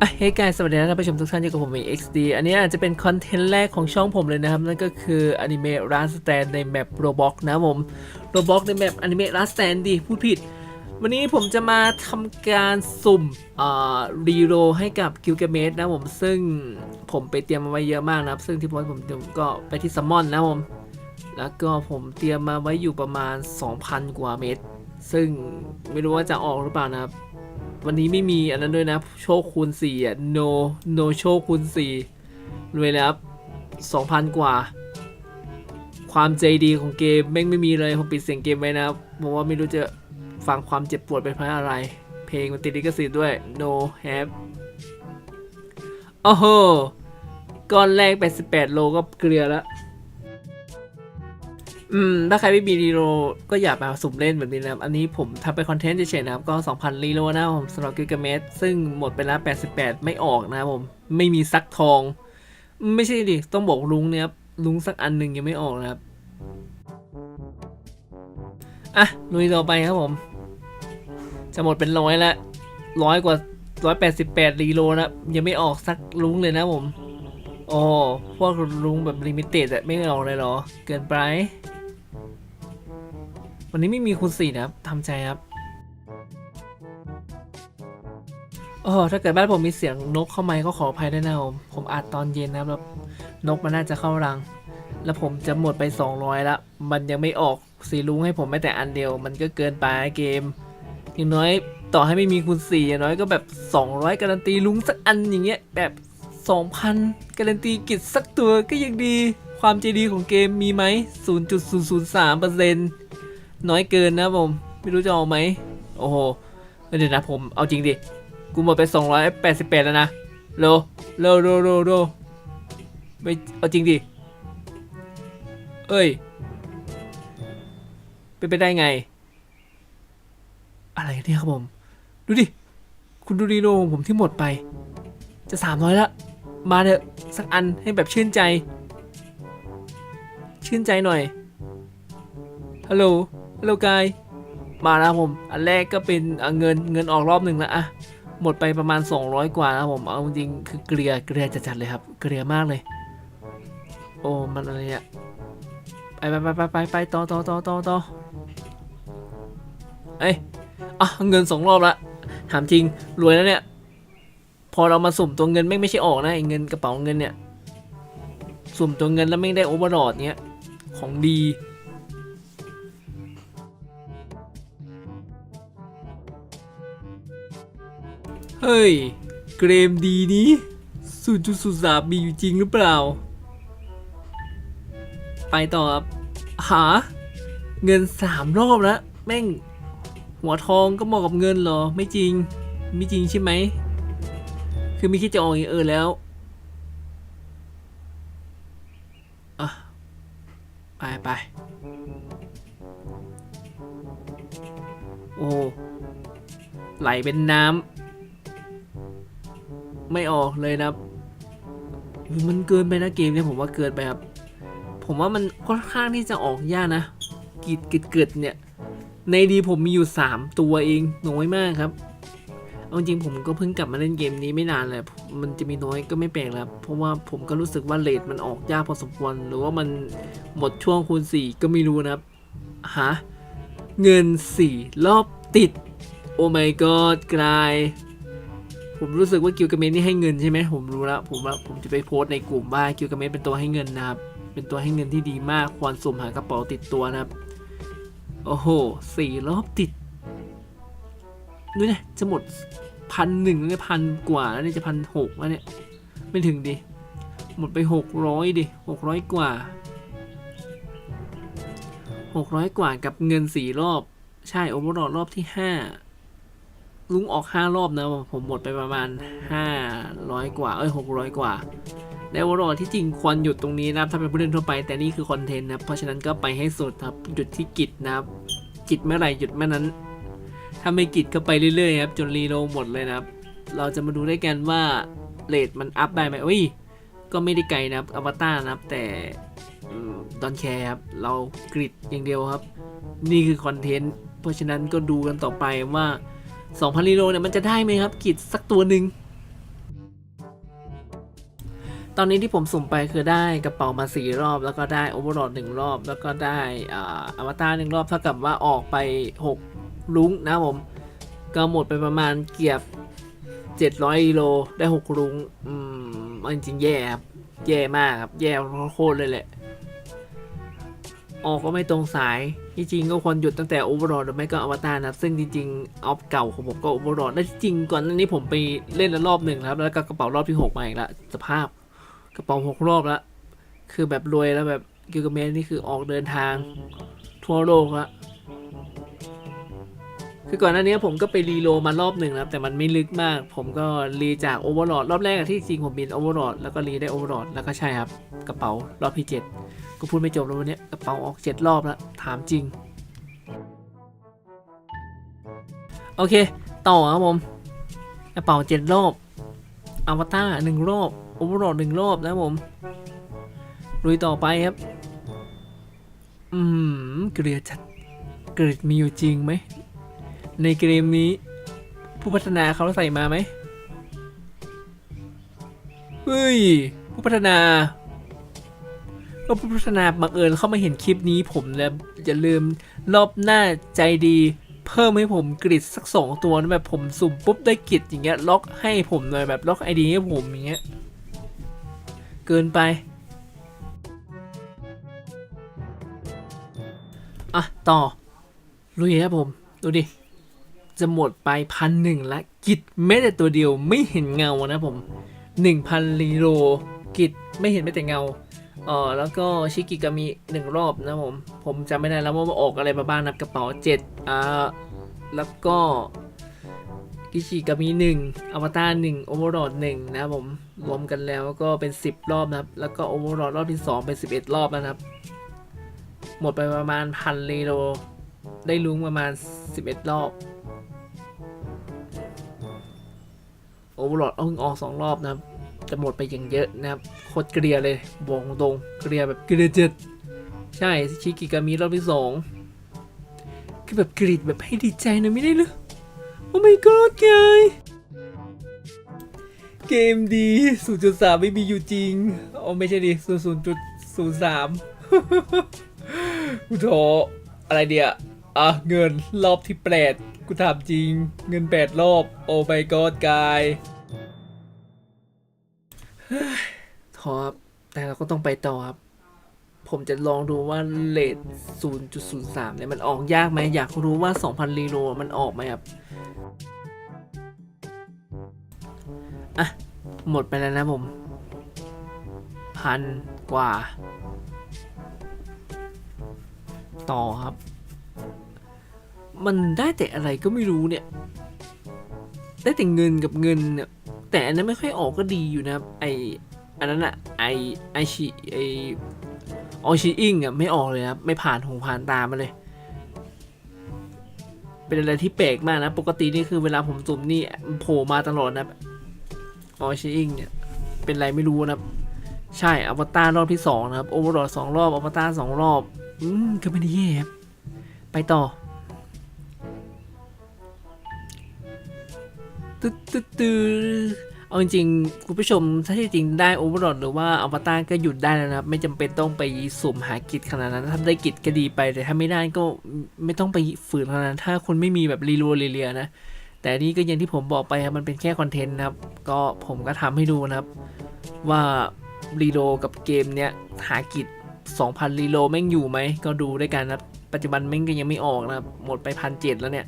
อะเฮ้ยกายสวัสดีนะท่านผู้ชมทุกท่านอยู่กับผมเอง XD อันนี้อาจจะเป็นคอนเทนต์แรกของช่องผมเลยนะครับ นั่นก็คืออนิเมะร้านสแตนในแมปโรบอกนะผมโรบอกในแมปอนิเมะร้านสแตนดิพูดผิด วันนี้ผมจะมาทำการสุ่มอ่ารีโรให้กับกิลเกเมสนะผมซึ่งผมไปเตรียมมาไว้เยอะมากนะครับ ซึ่งที่พสต์ผมเตรียมก็ไปที่ซัมมอนนะผมแล้วก็ผมเตรียมมาไว้อยู่ประมาณ 2,000 กว่าเม็ดซึ่งไม่รู้ว่าจะออกหรือเปล่านะครับ วันนี้ไม่มีอันนั้นด้วยนะ โชคคูณ4อะ no no โชคคูณ4รวยแล้วครับ2,000กว่า ความใจดีของเกมแม่งไม่มีเลยผมปิดเสียงเกมไว้นะครับเพราะว่าไม่รู้จะฟังความเจ็บปวดเป็นเพราะอะไร เพลงมันติดลิขสิทธิ์ด้วย no have โอ้โหก้อนแรก 88 โลก็เกลือแล้ว อืม ถ้าใครไม่มีรีโลก็อย่ามาสุ่มเล่นแบบนี้นะครับ อันนี้ผมทำเป็นคอนเทนต์เฉยๆนะครับ ก็ 2,000 รีโลนะผมสำหรับกิกาเมตรซึ่งหมดไปแล้ว 88 ไม่ออกนะครับผม ไม่มีซักทอง ไม่ใช่ดิ ต้องบอกลุงเนี่ยครับลุงสักอันหนึ่งยังไม่ออกนะครับ อะลุยต่อไปครับผม จะหมดเป็นร้อยละร้อยกว่าร้อยแปดสิบแปดรีโลนะยังไม่ออกสักลุงเลยนะผม โอ้พวกลุงแบบลิมิเต็ดอะไม่ออกเลยเหรอ เกินไป วันนี้ไม่มีคูณสี่นะครับทำใจครับโอ้ถ้าเกิดบ้านผมมีเสียงนกเข้ามาก็ขออภัยด้วยนะผมผมอัดตอนเย็นนะครับแล้วนกมันน่าจะเข้ารัง แล้วผมจะหมดไป 200ละมันยังไม่ออกสีลุงให้ผมแม้แต่อันเดียว มันก็เกินไปเกมอย่างน้อยต่อให้ไม่มีคูณ4อย่างน้อยก็แบบ 200 การันตีลุงสักอันอย่างเงี้ยแบบ 2,000 การันตีกิจสักตัวก็ยังดีความใจดีของเกมมีไหม0.003%น้ น้อยเกินนะผม ไม่รู้จะเอาไหม โอ้โห เดี๋ยวนะผม เอาจริงดิ กูหมดไป 288 แล้วนะโลโลโลโลโลไม่ เอาจริงดิ เอ้ย เป็นไปได้ไง อะไรเนี่ยครับผม ดูดิ คุณดูดีโลของผมที่หมดไป จะสามร้อยละมาเถอะสักอันให้แบบชื่นใจ ชื่นใจหน่อย ฮัลโหล ฮัลโหลกายมาแล้วผม อันแรกก็เป็นเงินเงินออกรอบหนึ่งล้วอะหมดไปประมาณ 200 กว่านะครับผมเอาจริงคือเกลียเกลียจัดๆเลยครับ เกลียมากเลย โอ้มันอะไรเนี่ยไปไปไปไปไปไปต่อต่อต่อต่อต่อเอ้ยอะเงินสองรอบละถามจริงรวยแล้วเนี่ย พอเรามาสุ่มตัวเงินไม่ไม่ใช่ออกนะไอ้เงินกระเป๋าเงินเนี่ย สุ่มตัวเงินแล้วไม่ได้โอเวอร์หลดเนี้ยของดี เฮ้ย เกรมดีนี้0.03มีอยู่จริงหรือเปล่า ไปต่อครับ หา เงินสามรอบแล้วแม่ง หัวทองก็เหมาะกับเงินเหรอ ไม่จริง ไม่จริงใช่ไหม คือไม่คิดจะออกอย่างอื่นแล้วอะไปไปโอ้ไหลเป็นน้ำ ไม่ออกเลยนะครับ มันเกินไปนะเกมเนี่ยผมว่าเกินไปครับ ผมว่ามันค่อนข้างที่จะออกยากนะกิดกิดเกิดเนี่ย ในดีผมมีอยู่ 3 ตัวเองน้อยมากครับ เอาจริงผมก็เพิ่งกลับมาเล่นเกมนี้ไม่นานเลย มันจะมีน้อยก็ไม่แปลกแล้ว เพราะว่าผมก็รู้สึกว่าเลทมันออกยากพอสมควร หรือว่ามันหมดช่วงคูณ 4 ก็ไม่รู้นะครับหาเงิน 4 รอบติด โอ้ my god กลาย ผมรู้สึกว่ากิลกาเมนนี่ให้เงินใช่ไหมผมรู้แล้วผมว่าผมจะไปโพสต์ในกลุ่มว่ากิลกาเมนเป็นตัวให้เงินนะครับ เป็นตัวให้เงินที่ดีมากควรสุ่มหากระเป๋าติดตัวนะครับ โอ้โหสี่รอบติดดูนี่ยจะหมดพันหนึ่งแล้วเนี่ยพันกว่าแล้วเนี่ยจะพันหกแล้วเนี่ยไม่ถึงดิหมดไปหกร้อยดิหกร้อยกว่าหกร้อยกว่ากับเงินสี่รอบ ใช่โอเวอร์รอบที่ห้า ลุงออกห้ารอบนะผมหมดไปประมาณห้าร้อยกว่า เอ้ยหกร้อยกว่าในโอเวอร์ที่จริงควรหยุดตรงนี้นะครับถ้าเป็นผู้เล่นทั่วไปแต่นี่คือคอนเทนต์นะเพราะฉะนั้นก็ไปให้สุดครับหยุดที่กิจนะครับกิจเมื่อไหร่หยุดเมื่อนั้น ถ้าไม่กิจก็ไปเรื่อยๆครับจนรีโลหมดเลยนะครับเราจะมาดูด้วยกันว่าเลทมันอัพได้ไหมอุ้ยก็ไม่ได้ไกลนะครับอวตารนะครับแต่ดอนแคร์ครับเรากริดอย่างเดียวครับ นี่คือคอนเทนต์เพราะฉะนั้นก็ดูกันต่อไปว่า 2,000ลีโลเนี่ยมันจะได้ไหมครับกิดสักตัวหนึ่งตอนนี้ที่ผมสุ่มไปคือได้กระเป๋ามา 4 รอบ แล้วก็ได้โอเวอร์ลดหนึ่งรอบ แล้วก็ได้อ่าอวตารหนึ่งรอบเท่ากับว่าออกไป 6 ลุ้งนะผม ก็หมดไปประมาณเกือบ700ลิโลได้ 6 ลุ้ง อืมจริงๆแย่ครับ แย่มากครับ แย่โคตรเลยแหละ ออกก็ไม่ตรงสาย จริงๆก็ควรหยุดตั้งแต่โอเวอร์โหลดหรือไม่ก็อวตารนะครับ ซึ่งจริงๆออฟเก่าของผมก็โอเวอร์โหลดและจริงก่อนนี้ผมไปเล่นแล้วรอบหนึ่งครับ แล้วก็กระเป๋ารอบที่ 6 มาอีกแล้วสภาพ กระเป๋าหกรอบแล้วคือแบบรวยแล้วแบบกิลกเมสนี่คือออกเดินทางทั่วโลกล้วคือก่อนหน้านี้ผมก็ไปรีโลมารอบหนึ่งนะครับแต่มันไม่ลึกมาก ผมก็รีจากโอเวอร์โหลดรอบแรกที่จริงผมบินโอเวอร์โหลดแล้วก็รีได้โอเวอร์โหลดแล้วก็ใช่ครับกระเป๋ารอบที่เจ็ด ก็พูดไม่จบแล้ววันนี้กระเป๋าออกเจ็ดรอบแล้ว ถามจริง โอเค ต่อครับผม กระเป๋าเจ็ดรอบอวตารหนึ่งรอบโอเวอร์โหลดหนึ่งรอบนะผมลุยต่อไปครับ อืม เกลียดจัดเกลียดมีอยู่จริงไหม ในเกมนี้ ผู้พัฒนาเขาใส่มาไหมเฮ้ย ผู้พัฒนา ก็ผู้พัฒนาบังเอิญเข้ามาเห็นคลิปนี้ผมแล้วอย่าลืมรอบหน้าใจดี เพิ่มให้ผมกริดสักสองตัวนะแบบผมสุ่มปุ๊บได้กริดอย่างเงี้ยล็อกให้ผมหน่อยแบบล็อกไอดีให้ผมอย่างเงี้ยเกินไปอะต่อลุยครับผม ดูดิ จะหมดไปพันหนึ่งละกิจแม้แต่ตัวเดียวไม่เห็นเงานะผมหนึ่งพันลีโรกิจไม่เห็นแม้แต่เงา ออแล้วก็ชิกิกามีหนึ่งรอบนะผม ผมจำไม่ได้แล้วว่ามันออกอะไรมาบ้างนะกระเป๋าเจ็ดอ่าแล้วก็กิชิกามีหนึ่งอวตารหนึ่งโอเวอร์โหลดหนึ่งนะครับผมรวมกันแล้วก็เป็น 10 รอบนะครับ แล้วก็โอเวอร์โหลดรอบที่ 2 เป็น 11 รอบนะครับ หมดไปประมาณพันลีโรได้ลุ้งประมาณ 11 รอบโอเวอร์โหลดเอาเพิ่งออกสองรอบนะครับ จะหมดไปอย่างเยอะนะครับโคตรเกลียเลยบอกตรงๆเกลียแบบเกลียเจ็ดใช่ชิกิกามีรอบที่สองคือแบบกรีดแบบให้ดีใจหนะไม่ได้เหรอโอ้ my god ไงเกมดี 0.3 ไม่มีอยู่จริงอ๋อไม่ใช่ดิ 0.03กูโถอะไรเดียอะ เงินรอบที่แปดกูถามจริง เงินแปดรอบ โอ้ my god กาย อครับแต่เราก็ต้องไปต่อครับ ผมจะลองดูว่าเลท0.03เนี่ยมันออกยากไหมอยากรู้ว่า 2,000รีโลมันออกไหมครับ อะ หมดไปแล้วนะผม พันกว่า ต่อครับ มันได้แต่อะไรก็ไม่รู้เนี่ย ได้แต่เงินกับเงินเนี่ยแต่อันนั้นไม่ค่อยออกก็ดีอยู่นะครับไอ อันนั้นอะไอไอชีไอออชีอิงอะไม่ออกเลยครับไม่ผ่านหูผ่านตามาเลย เป็นอะไรที่แปลกมากนะ ปกตินี่คือเวลาผมสุ่มนี่โผล่มาตลอดนะออชีอิงเนี่ยเป็นไรไม่รู้นะครับใช่อวตารรอบที่สองนะครับโอเวอร์โหลดสองรอบอวตารสองรอบอืมก็ไม่ได้แย่ครับไปต่อตึ๊ดตึ๊ดตึ๊ด เอาจริงๆคุณผู้ชมถ้าที่จริงได้โอเวอร์โหลดหรือว่าอวตารก็หยุดได้แล้วนะครับ ไม่จำเป็นต้องไปสุ่มหากิจขนาดนั้นถ้าได้กิจก็ดีไปแต่ถ้าไม่ได้ก็ไม่ต้องไปฝืนขนาดนั้นถ้าคนไม่มีแบบรีรัวเรียนะ แต่นี่ก็อย่างที่ผมบอกไปครับมันเป็นแค่คอนเทนต์นะครับ ก็ผมก็ทำให้ดูนะครับ ว่ารีโลกับเกมเนี้ยหากิจ 2,000 รีโลแม่งอยู่ไหมก็ดูด้วยกันนะครับปัจจุบันแม่งก็ยังไม่ออกนะครับหมดไปพันเจ็ดแล้วเนี่ย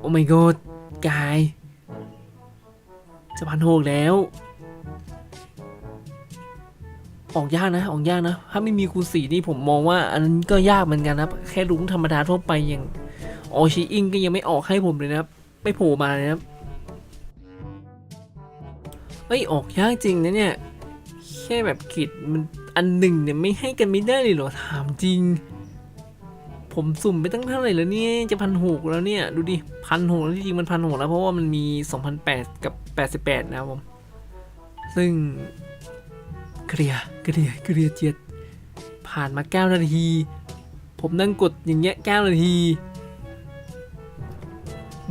โอ้ my god กาย จะพันหกแล้ว ออกยากนะ ออกยากนะ ถ้าไม่มีคูณสี่นี่ผมมองว่า อันนั้นก็ยากเหมือนกันนะครับแค่ลุงธรรมดาทั่วไปอย่างออชีอิงก็ยังไม่ออกให้ผมเลยนะครับ ไม่โผล่มาเลยนะครับเอ้ยออกยากจริงนะเนี่ย แค่แบบกิจมันอันหนึ่งเนี่ยไม่ให้กันไม่ได้เลยเหรอถามจริง ผมสุ่มไปตั้งเท่าไหร่แล้วเนี่ยจะพันหกแล้วเนี่ย ดูดิพันหกแล้วจริงมันพันหกแล้วเพราะว่ามันมีสองพันแปดกับแปดสิบแปดนะครับผม ซึ่งเกลียเกลียเกลียเจ็ดผ่านมาเก้านาที ผมนั่งกดอย่างเงี้ยเก้านาที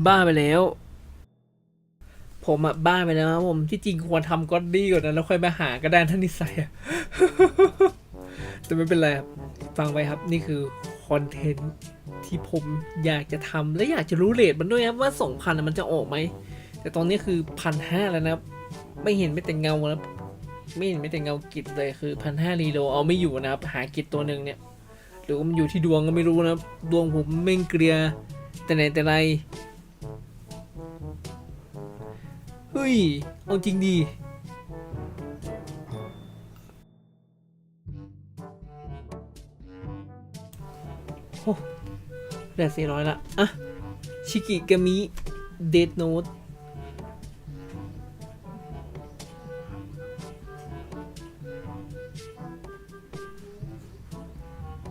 บ้าไปแล้ว ผมอะบ้าไปแล้วครับผมที่จริงควรทำก็ดีกว่านั้นแล้วค่อยมาหากระดานท่านนิสัยอะแต่ไม่เป็นไรครับฟังไว้ครับนี่คือ อนเทนต์ที่ผมอยากจะทำและอยากจะรู้เรทมันด้วยครับว่าสองพันมันจะออกไหม แต่ตอนนี้คือพันห้าแล้วนะครับไม่เห็นไม่แต่เงาแล้ว ไม่เห็นไม่แต่เงากิจเลยคือพันห้ารีโลเอาไม่อยู่นะครับ หากิจตัวหนึ่งเนี่ย หรือมันอยู่ที่ดวงก็ไม่รู้นะดวงผมเม่งเกลียแต่ไหนแต่ไรเฮ้ยเอาจริงดี เหลือสี่ร้อยละ อะ ชิกิกามิ เดดโนต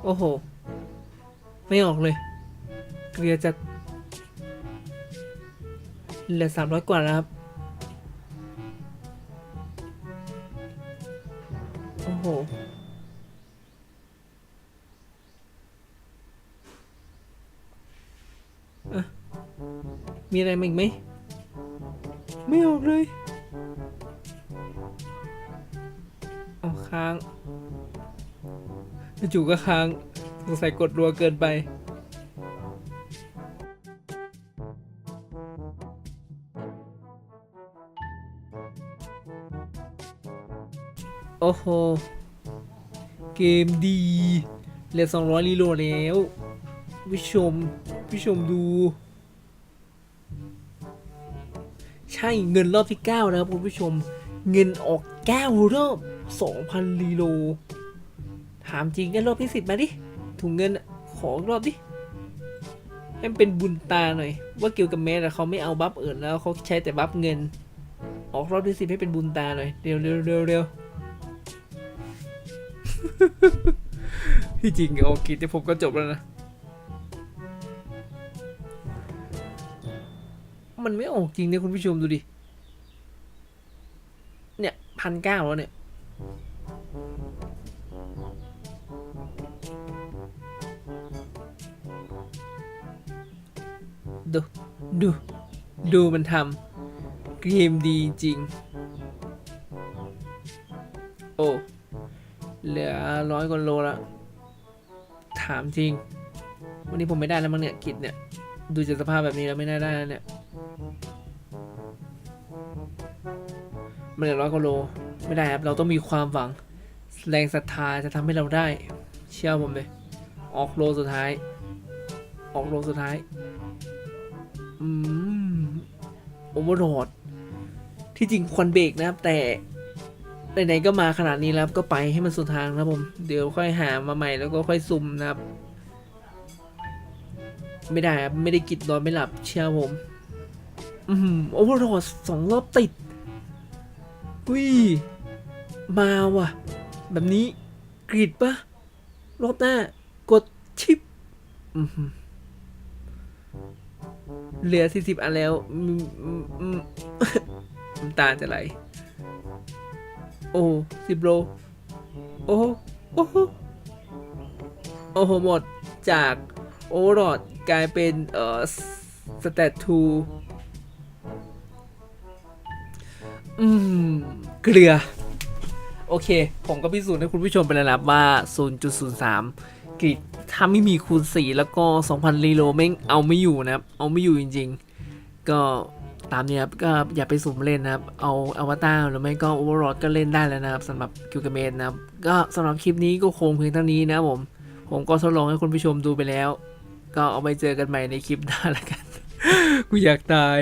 โอ้โห ไม่ออกเลย เกลียจะเหลือสามร้อยกว่าแล้วครับ อะมีอะไรมาอีกไหม ไม่ออกเลย เอาค้างจู่ก็ค้างสงสัยกดรัวเกินไป โอ้โห เกมดีเหลือ200รีโหลดแล้ว ผู้ชมผู้ชมดู ใช่เงินรอบที่ 9 นะครับคุณผู้ชม เงินออก 9 รอบ 2,000รีโล ถามจริงกันรอบที่10มาดิ ถุงเงินขอรอบดิให้มันเป็นบุญตาหน่อย ว่าเกี่ยวกับเมสอะเขาไม่เอาบัฟเอิญแล้วเขาใช้แต่บัฟเงิน ออกรอบที่10ให้เป็นบุญตาหน่อย เร็วเร็วเร็วเร็วที่จริงโอกิที่ผมก็จบแล้วนะ มันไม่ออกจริงเนี่ยคุณผู้ชมดูดิ เนี่ยพันเก้าแล้วเนี่ยดู ดู ดูมันทำเกมดีจริง โอ้ เหลือร้อยกว่าโลละ ถามจริง วันนี้ผมไม่ได้แล้วมั้งเนี่ย กิจเนี่ย ดูจากสภาพแบบนี้แล้วไม่น่าได้แล้วเนี่ย มันเหลือร้อยกว่าโล ไม่ได้ครับ เราต้องมีความหวัง แรงศรัทธาจะทำให้เราได้ เชื่อผมเลย ออกโลสุดท้าย ออกโลสุดท้าย อืมโอเวอร์โหลดที่จริงควรเบรกนะครับ แต่ไหนๆก็มาขนาดนี้แล้วก็ไปให้มันสุดทางนะผม เดี๋ยวค่อยหามาใหม่แล้วก็ค่อยซุ่มนะครับ ไม่ได้ครับ ไม่ได้กินนอนไม่หลับเชื่อผม อืมโอเวอร์โหลดสองรอบติด วิมาว่ะ แบบนี้กรีดปะรอบหน้ากดชิปเหลือสี่สิบอันแล้วมัน้ำตาจะไหล โอ้สิบโล โอ้โหโอ้โหโอ้โห หมดจากโอรอดกลายเป็นเอ่อสเตตทู อืม เกลือ โอเค ผมก็พิสูจน์ให้คุณผู้ชมไปแล้วนะครับว่า 0.03กริดถ้าไม่มีคูณ 4 แล้วก็ 2,000รีโลแม่งเอาไม่อยู่นะครับ เอาไม่อยู่จริง ๆ ก็ตามนี้ครับก็อย่าไปสุ่มเล่นนะครับ เอาอวตารหรือไม่ก็โอเวอร์ d ก็เล่นได้แล้วนะครับสำหรับกิวกเมนนะครับ ก็สำหรับคลิปนี้ก็คงเพียงเท่านี้นะครับผม ผมก็ทดลองให้คุณผู้ชมดูไปแล้ว ก็เอาไปเจอกันใหม่ในคลิปหน้าแล้วกัน กูอยากตาย